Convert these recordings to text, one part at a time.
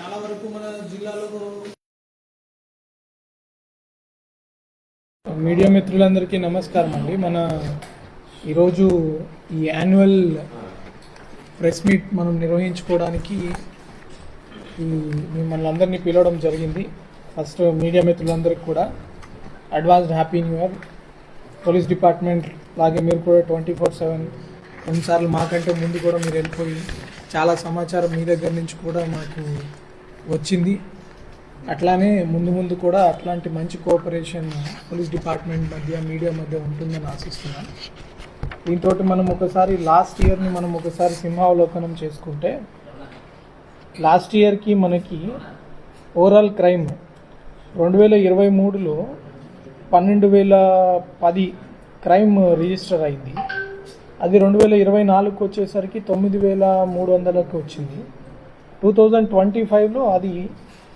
చాలా వరకు మన జిల్లాలో మీడియా మిత్రులందరికీ నమస్కారం అండి. మన ఈరోజు ఈ యాన్యువల్ ప్రెస్ మీట్ మనం నిర్వహించుకోవడానికి ఈ మిమ్మల్ని అందరినీ పిలవడం జరిగింది. ఫస్ట్ మీడియా మిత్రులందరికీ కూడా advanced happy new year. Police department లాగే మీరు కూడా ట్వంటీ ఫోర్ సెవెన్ కొన్నిసార్లు మాకంటే ముందు కూడా మీరు వెళ్ళిపోయి చాలా సమాచారం మీ దగ్గర నుంచి కూడా మాకు వచ్చింది. అట్లానే ముందు ముందు కూడా అట్లాంటి మంచి కోఆపరేషన్ పోలీస్ డిపార్ట్మెంట్ మధ్య మీడియా మధ్య ఉంటుందని ఆశిస్తున్నాను దీంతో మనం ఒకసారి లాస్ట్ ఇయర్ని మనం ఒకసారి సింహావలోకనం చేసుకుంటే లాస్ట్ ఇయర్కి మనకి ఓవరాల్ క్రైమ్ రెండు వేల ఇరవై మూడులో పన్నెండు వేల పది క్రైమ్ రిజిస్టర్ అయింది. అది రెండు వేల ఇరవై నాలుగుకి వచ్చేసరికి తొమ్మిది వేల మూడు వందలకు వచ్చింది. టూ థౌజండ్ ట్వంటీ ఫైవ్లో అది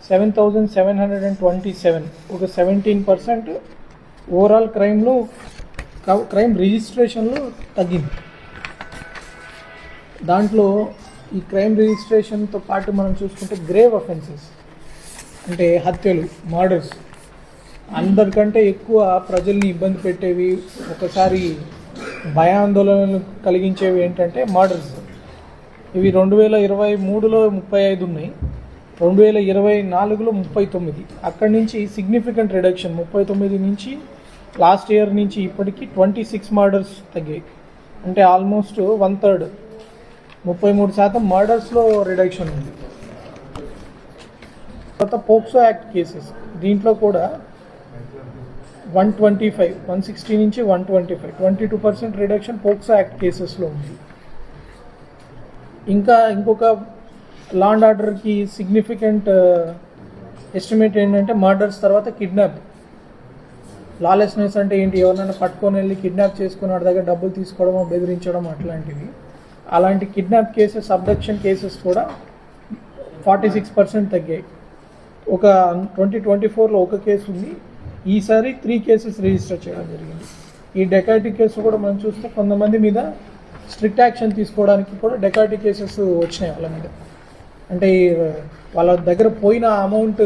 seven thousand seven hundred and twenty seven. ఒక సెవెంటీన్ పర్సెంట్ ఓవరాల్ క్రైమ్లో క్రైమ్ రిజిస్ట్రేషన్లో తగ్గింది. దాంట్లో ఈ క్రైమ్ రిజిస్ట్రేషన్తో పాటు మనం చూసుకుంటే గ్రేవ్ అఫెన్సెస్ అంటే హత్యలు మర్డర్స్ అందరికంటే ఎక్కువ ప్రజల్ని ఇబ్బంది పెట్టేవి ఒకసారి భయాందోళనలు కలిగించేవి ఏంటంటే మర్డర్స్ ఇవి రెండు వేల ఇరవై మూడులో ముప్పై ఐదు ఉన్నాయి. రెండు వేల ఇరవై నాలుగులో ముప్పై తొమ్మిది. అక్కడి నుంచి సిగ్నిఫికెంట్ రిడక్షన్ ముప్పై తొమ్మిది నుంచి లాస్ట్ ఇయర్ నుంచి ఇప్పటికి ట్వంటీ సిక్స్ మర్డర్స్ తగ్గాయి. అంటే ఆల్మోస్ట్ వన్ థర్డ్ ముప్పై మూడు శాతం మర్డర్స్లో రిడక్షన్ ఉంది. తర్వాత పోక్సో యాక్ట్ కేసెస్ దీంట్లో కూడా one twenty five one sixty నుంచి one twenty five twenty two percent reduction POCSO act కేసెస్లో ఉంది. ఇంకా ఇంకొక లా అండ్ ఆర్డర్కి సిగ్నిఫికెంట్ ఎస్టిమేట్ ఏంటంటే మర్డర్స్ తర్వాత కిడ్నాప్. లాలెస్నెస్ అంటే ఏంటి? ఎవరినైనా పట్టుకొని వెళ్ళి కిడ్నాప్ చేసుకుని దగ్గర డబ్బులు తీసుకోవడం బెదిరించడం అట్లాంటివి. అలాంటి కిడ్నాప్ కేసెస్ అబ్డక్షన్ కేసెస్ కూడా ఫార్టీ సిక్స్ పర్సెంట్ తగ్గాయి. ఒక ట్వంటీ ట్వంటీ ఫోర్లో ఒక కేసు ఉంది. ఈసారి త్రీ కేసెస్ రిజిస్టర్ చేయడం జరిగింది. ఈ డెకాయిటీ కేసు కూడా మనం చూస్తే కొంతమంది మీద స్ట్రిక్ట్ యాక్షన్ తీసుకోవడానికి కూడా డెకార్టీ కేసెస్ వచ్చినాయి వాళ్ళ మీద. అంటే వాళ్ళ దగ్గర పోయిన అమౌంట్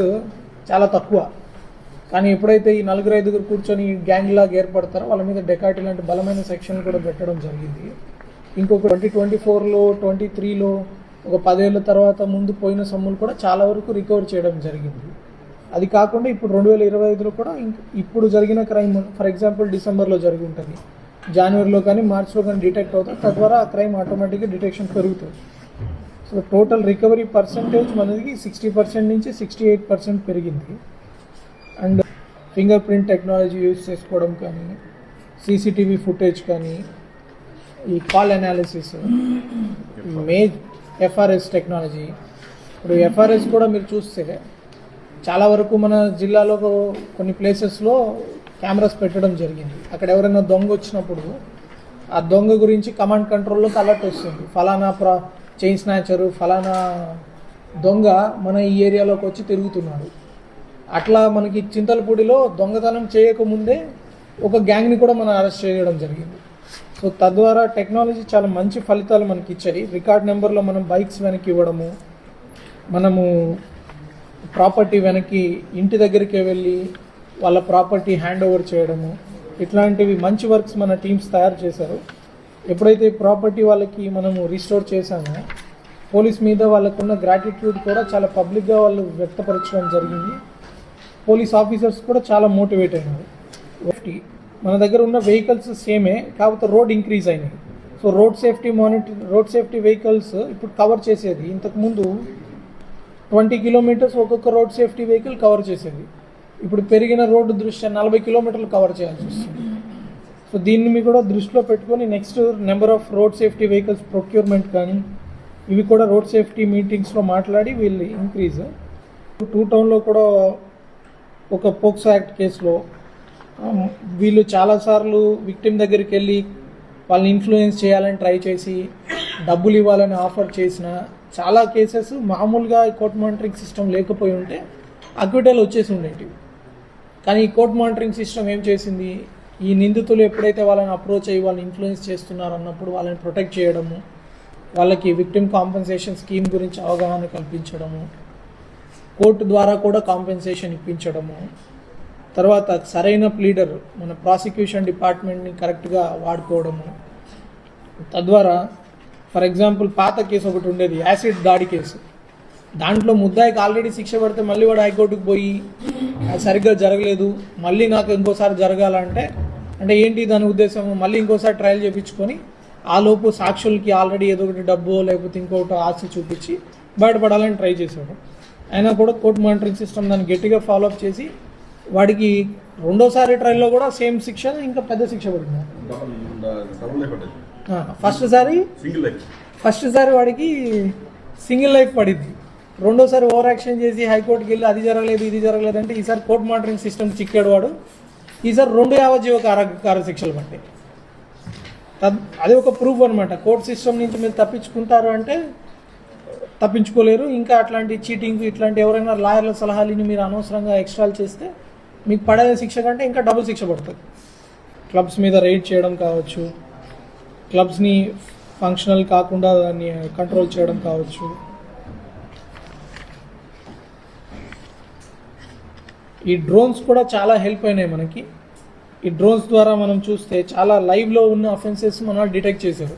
చాలా తక్కువ. కానీ ఎప్పుడైతే ఈ నలుగురు ఐదుగురు కూర్చొని గ్యాంగ్ లాగా ఏర్పడతారో వాళ్ళ మీద డెకార్టీ లాంటి బలమైన సెక్షన్ కూడా పెట్టడం జరిగింది. ఇంకొక ట్వంటీ ట్వంటీ ఫోర్లో ట్వంటీ త్రీలో ఒక పదేళ్ళ తర్వాత ముందు పోయిన సొమ్ములు కూడా చాలా వరకు రికవర్ చేయడం జరిగింది. అది కాకుండా ఇప్పుడు రెండు వేల ఇరవై ఐదులో కూడా ఇంక- ఇప్పుడు జరిగిన క్రైమ్ ఫర్ ఎగ్జాంపుల్ డిసెంబర్లో జరిగి ఉంటుంది. జనవరిలో కానీ మార్చిలో కానీ డిటెక్ట్ అవుతుంది తద్వారా ఆ క్రైమ్ ఆటోమేటిక్గా డిటెక్షన్ పెరుగుతుంది. సో టోటల్ రికవరీ పర్సంటేజ్ మనకి సిక్స్టీ పర్సెంట్ నుంచి సిక్స్టీ ఎయిట్ పర్సెంట్ పెరిగింది. And finger print technology use చేసుకోవడం కానీ సీసీటీవీ ఫుటేజ్ కానీ ఈ కాల్ అనాలిసిస్ మేజ్ ఎఫ్ఆర్ఎస్ టెక్నాలజీ ఇప్పుడు ఎఫ్ఆర్ఎస్ కూడా మీరు చూస్తే చాలా వరకు మన జిల్లాలో కొన్ని ప్లేసెస్లో కెమెరాస్ పెట్టడం జరిగింది. అక్కడ ఎవరైనా దొంగ వచ్చినప్పుడు ఆ దొంగ గురించి కమాండ్ కంట్రోల్లోకి అలర్ట్ వస్తుంది. ఫలానా ప్రా చైన్ స్నాచరు ఫలానా దొంగ మన ఈ ఏరియాలోకి వచ్చి తిరుగుతున్నాడు. అట్లా మనకి చింతలపూడిలో దొంగతనం చేయకముందే ఒక గ్యాంగ్ని కూడా మనం అరెస్ట్ చేయడం జరిగింది. సో తద్వారా టెక్నాలజీ చాలా మంచి ఫలితాలు మనకి ఇచ్చాయి. రికార్డ్ నెంబర్లో మనం బైక్స్ వెనక్కి ఇవ్వడము మనము ప్రాపర్టీ వెనక్కి ఇంటి దగ్గరికే వెళ్ళి వాళ్ళ ప్రాపర్టీ హ్యాండ్ ఓవర్ చేయడము ఇట్లాంటివి మంచి వర్క్స్ మన టీమ్స్ తయారు చేశారు. ఎప్పుడైతే ప్రాపర్టీ వాళ్ళకి మనము రిస్టోర్ చేశామో పోలీస్ మీద వాళ్ళకున్న గ్రాటిట్యూడ్ కూడా చాలా పబ్లిక్గా వాళ్ళు వ్యక్తపరచడం జరిగింది. పోలీస్ ఆఫీసర్స్ కూడా చాలా మోటివేట్ అయినారు. ఒకటి మన దగ్గర ఉన్న వెహికల్స్ సేమే కాకపోతే రోడ్ ఇంక్రీజ్ అయినాయి. So road safety monitor road safety vehicles ఇప్పుడు కవర్ చేసేది. ఇంతకుముందు ట్వంటీ కిలోమీటర్స్ ఒక్కొక్క రోడ్ సేఫ్టీ వెహికల్ కవర్ చేసేది. ఇప్పుడు పెరిగిన రోడ్డు దృష్ట్యా నలభై కిలోమీటర్లు కవర్ చేయాల్సి వస్తుంది. సో దీన్ని మీ కూడా దృష్టిలో పెట్టుకొని next number of road safety vehicles procurement కానీ ఇవి కూడా రోడ్ సేఫ్టీ మీటింగ్స్లో మాట్లాడి వీళ్ళు ఇంక్రీజ్ టూ టౌన్లో కూడా ఒక పోక్సో యాక్ట్ కేసులో వీళ్ళు చాలాసార్లు విక్టిమ్ దగ్గరికి వెళ్ళి వాళ్ళని ఇన్ఫ్లుయెన్స్ చేయాలని ట్రై చేసి డబ్బులు ఇవ్వాలని ఆఫర్ చేసిన చాలా కేసెస్ మామూలుగా కోర్ట్ మానిటరింగ్ సిస్టమ్ లేకపోయి ఉంటే అక్విటల్ వచ్చేసి ఉండేటివి. కానీ ఈ కోర్ట్ మానిటరింగ్ సిస్టమ్ ఏం చేసింది? ఈ నిందితులు ఎప్పుడైతే వాళ్ళని అప్రోచ్ అయ్యి వాళ్ళని ఇన్ఫ్లుయెన్స్ చేస్తున్నారు అన్నప్పుడు వాళ్ళని ప్రొటెక్ట్ చేయడము వాళ్ళకి విక్టిమ్ కాంపెన్సేషన్ స్కీమ్ గురించి అవగాహన కల్పించడము కోర్టు ద్వారా కూడా కాంపెన్సేషన్ ఇప్పించడము తర్వాత సరైన ప్లీడర్ మన ప్రాసిక్యూషన్ డిపార్ట్మెంట్ని కరెక్ట్గా వాడుకోవడము. తద్వారా ఫర్ ఎగ్జాంపుల్ పాత కేసు ఒకటి ఉండేది యాసిడ్ దాడి కేసు. దాంట్లో ముద్దాయికి ఆల్రెడీ శిక్ష పడితే మళ్ళీ వాడు హైకోర్టుకు పోయి అది సరిగ్గా జరగలేదు మళ్ళీ నాకు ఇంకోసారి జరగాలంటే అంటే ఏంటి దాని ఉద్దేశం? మళ్ళీ ఇంకోసారి ట్రయల్ చేయించుకొని ఆ లోపు సాక్షులకి ఆల్రెడీ ఏదో ఒకటి డబ్బు లేకపోతే ఇంకోటి ఆశ చూపించి బయటపడాలని ట్రై చేశాడు. అయినా కూడా కోర్ట్ మానిటరింగ్ సిస్టమ్ దాన్ని గట్టిగా ఫాలోఅప్ చేసి వాడికి రెండోసారి ట్రయల్లో కూడా సేమ్ శిక్ష ఇంకా పెద్ద శిక్ష పడ్డది ఫస్ట్ సారి ఫస్ట్ సారి వాడికి సింగిల్ లైఫ్ పడింది. రెండోసారి ఓవర్ యాక్షన్ చేసి హైకోర్టుకి వెళ్ళి అది జరగలేదు ఇది జరగలేదు అంటే ఈసారి కోర్ట్ మానిటరింగ్ సిస్టమ్ చిక్కాడు వాడు. ఈసారి రెండు యావజ్జీవ కార కార శిక్షలు పట్టాయి తద్- అది ఒక ప్రూఫ్ అనమాట కోర్ట్ సిస్టమ్ నుంచి మీరు తప్పించుకుంటారు అంటే తప్పించుకోలేరు. ఇంకా అట్లాంటి చీటింగ్ ఇట్లాంటి ఎవరైనా లాయర్ల సలహాలని మీరు అనవసరంగా ఎక్స్ట్రాల్ చేస్తే మీకు పడే శిక్ష కంటే ఇంకా డబుల్ శిక్ష పడుతుంది. క్లబ్స్ మీద రైడ్ చేయడం కావచ్చు క్లబ్స్ని ఫంక్షనల్ కాకుండా దాన్ని కంట్రోల్ చేయడం కావచ్చు. ఈ డ్రోన్స్ కూడా చాలా హెల్ప్ అయినాయి మనకి. ఈ డ్రోన్స్ ద్వారా మనం చూస్తే చాలా లైవ్లో ఉన్న అఫెన్సెస్ మనం డిటెక్ట్ చేశారు.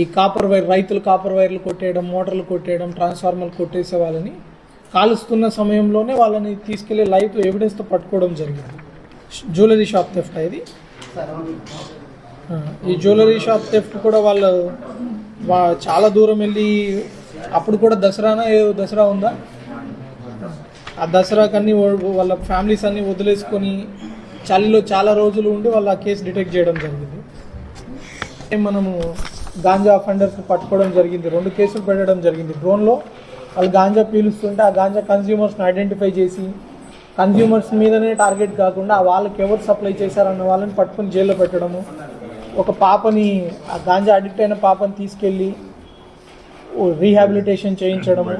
ఈ కాపర్ వైర్ రైతులు కాపర్ వైర్లు కొట్టేయడం మోటార్లు కొట్టేయడం ట్రాన్స్ఫార్మర్లు కొట్టేసే వాళ్ళని కాలుస్తున్న సమయంలోనే వాళ్ళని తీసుకెళ్ళి లైవ్ ఎవిడెన్స్తో పట్టుకోవడం జరిగింది. జ్యువెలరీ షాప్ థెఫ్ట్ ఇది? ఈ జ్యువెలరీ షాప్ థెఫ్ట్ కూడా వాళ్ళు చాలా దూరం వెళ్ళి అప్పుడు కూడా దసరానా ఏ దసరా ఉందా? ఆ దసరాకన్నీ వా- వాళ్ళ ఫ్యామిలీస్ అన్ని వదిలేసుకొని చలిలో చాలా రోజులు ఉండి వాళ్ళు ఆ కేసు డిటెక్ట్ చేయడం జరిగింది. మనము గాంజా అఫెండర్స్ పట్టుకోవడం జరిగింది. రెండు కేసులు పెట్టడం జరిగింది. డ్రోన్లో వాళ్ళు గాంజా పీలుస్తుంటే ఆ గాంజా కన్జ్యూమర్స్ని ఐడెంటిఫై చేసి కన్జ్యూమర్స్ మీదనే టార్గెట్ కాకుండా వాళ్ళకి ఎవరు సప్లై చేశారన్న వాళ్ళని పట్టుకొని జైల్లో పెట్టడము. ఒక పాపని ఆ గాంజా అడిక్ట్ అయిన పాపని తీసుకెళ్ళి రీహాబిలిటేషన్ చేయించడము.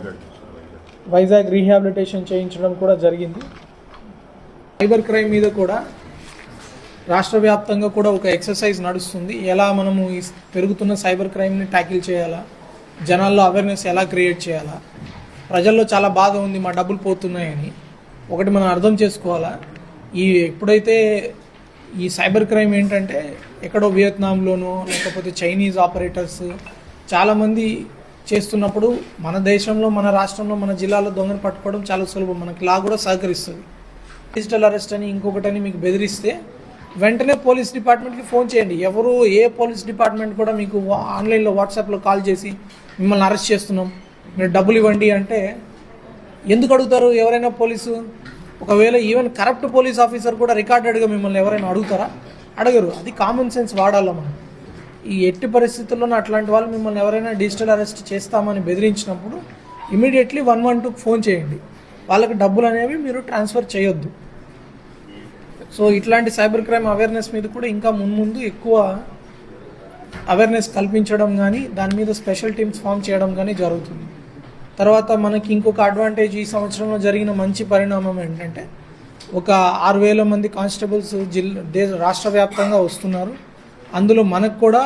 వైజాగ్ రీహాబిలిటేషన్ చేయించడం కూడా జరిగింది. సైబర్ క్రైమ్ మీద కూడా రాష్ట్ర వ్యాప్తంగా కూడా ఒక ఎక్సర్సైజ్ నడుస్తుంది. ఎలా మనము ఈ పెరుగుతున్న సైబర్ క్రైమ్ని ట్యాకిల్ చేయాలా? జనాల్లో అవేర్నెస్ ఎలా క్రియేట్ చేయాలా? ప్రజల్లో చాలా బాధ ఉంది మా డబ్బులు పోతున్నాయని. ఒకటి మనం అర్థం చేసుకోవాలా? ఈ ఎప్పుడైతే ఈ సైబర్ క్రైమ్ ఏంటంటే ఎక్కడో వియత్నాంలోనో లేకపోతే చైనీస్ ఆపరేటర్స్ చాలామంది చేస్తున్నప్పుడు మన దేశంలో మన రాష్ట్రంలో మన జిల్లాలో దొంగను పట్టుకోవడం చాలా సులభం. మనకి లా కూడా సహకరిస్తుంది. డిజిటల్ అరెస్ట్ అని ఇంకొకటని మీకు బెదిరిస్తే వెంటనే పోలీస్ డిపార్ట్మెంట్కి ఫోన్ చేయండి. ఎవరు ఏ పోలీస్ డిపార్ట్మెంట్ కూడా మీకు ఆన్లైన్లో వాట్సాప్లో కాల్ చేసి మిమ్మల్ని అరెస్ట్ చేస్తున్నాం. మీరు డబ్బులు ఇవ్వండి అంటే ఎందుకు అడుగుతారు? ఎవరైనా పోలీసు ఒకవేళ ఈవెన్ కరప్ట్ పోలీస్ ఆఫీసర్ కూడా రికార్డెడ్గా మిమ్మల్ని ఎవరైనా అడుగుతారా? అడగరు. అది కామన్ సెన్స్ వాడాలా మనం. ఈ ఎట్టి పరిస్థితుల్లోనూ అట్లాంటి వాళ్ళు మిమ్మల్ని ఎవరైనా డిజిటల్ అరెస్ట్ చేస్తామని బెదిరించినప్పుడు ఇమీడియట్లీ వన్ వన్ టూకి ఫోన్ చేయండి. వాళ్ళకి డబ్బులు అనేవి మీరు ట్రాన్స్ఫర్ చేయొద్దు. సో ఇట్లాంటి సైబర్ క్రైమ్ అవేర్నెస్ మీద కూడా ఇంకా మున్ముందు ఎక్కువ అవేర్నెస్ కల్పించడం కానీ దాని మీద స్పెషల్ టీమ్స్ ఫామ్ చేయడం కానీ జరుగుతుంది. తర్వాత మనకి ఇంకొక అడ్వాంటేజ్ ఈ సంవత్సరంలో జరిగిన మంచి పరిణామం ఏంటంటే ఒక ఆరు వేల మంది కానిస్టేబుల్స్ జిల్లా దేశ రాష్ట్ర వ్యాప్తంగా వస్తున్నారు. అందులో మనకు కూడా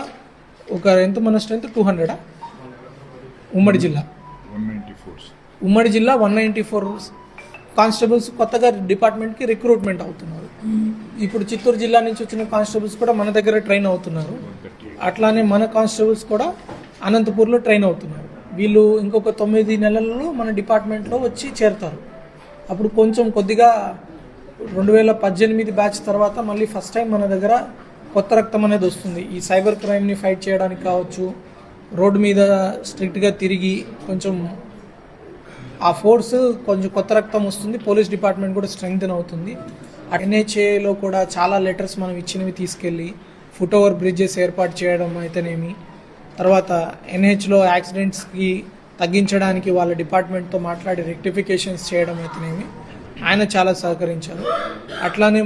ఒక ఎంత మన స్ట్రెంత్ టూ హండ్రెడా ఉమ్మడి జిల్లా. ఉమ్మడి జిల్లా వన్ నైంటీ ఫోర్ కానిస్టేబుల్స్ కొత్తగా డిపార్ట్మెంట్కి రిక్రూట్మెంట్ అవుతున్నారు. ఇప్పుడు చిత్తూరు జిల్లా నుంచి వచ్చిన కానిస్టేబుల్స్ కూడా మన దగ్గర ట్రైన్ అవుతున్నారు. అట్లానే మన కానిస్టేబుల్స్ కూడా అనంతపూర్లో ట్రైన్ అవుతున్నారు. వీళ్ళు ఇంకొక తొమ్మిది నెలల్లో మన డిపార్ట్మెంట్లో వచ్చి చేరుతారు. అప్పుడు కొంచెం కొద్దిగా రెండు వేల పద్దెనిమిది బ్యాచ్ తర్వాత మళ్ళీ ఫస్ట్ టైం మన దగ్గర కొత్త రక్తం అనేది వస్తుంది. ఈ సైబర్ క్రైమ్ని ఫైట్ చేయడానికి కావచ్చు రోడ్డు మీద స్ట్రిక్ట్గా తిరిగి కొంచెం ఆ ఫోర్స్ కొంచెం కొత్త రక్తం వస్తుంది. పోలీస్ డిపార్ట్మెంట్ కూడా స్ట్రెంగ్తన్ అవుతుంది. ఎన్హెచ్ఏలో కూడా చాలా లెటర్స్ మనం ఇచ్చినవి తీసుకెళ్ళి ఫుట్ ఓవర్ బ్రిడ్జెస్ ఏర్పాటు చేయడం అయితేనేమి తర్వాత ఎన్హెచ్లో యాక్సిడెంట్స్కి తగ్గించడానికి వాళ్ళ డిపార్ట్మెంట్తో మాట్లాడి రెక్టిఫికేషన్స్ చేయడం అయితేనేమి ఆయన చాలా సహకరించారు. అట్లానే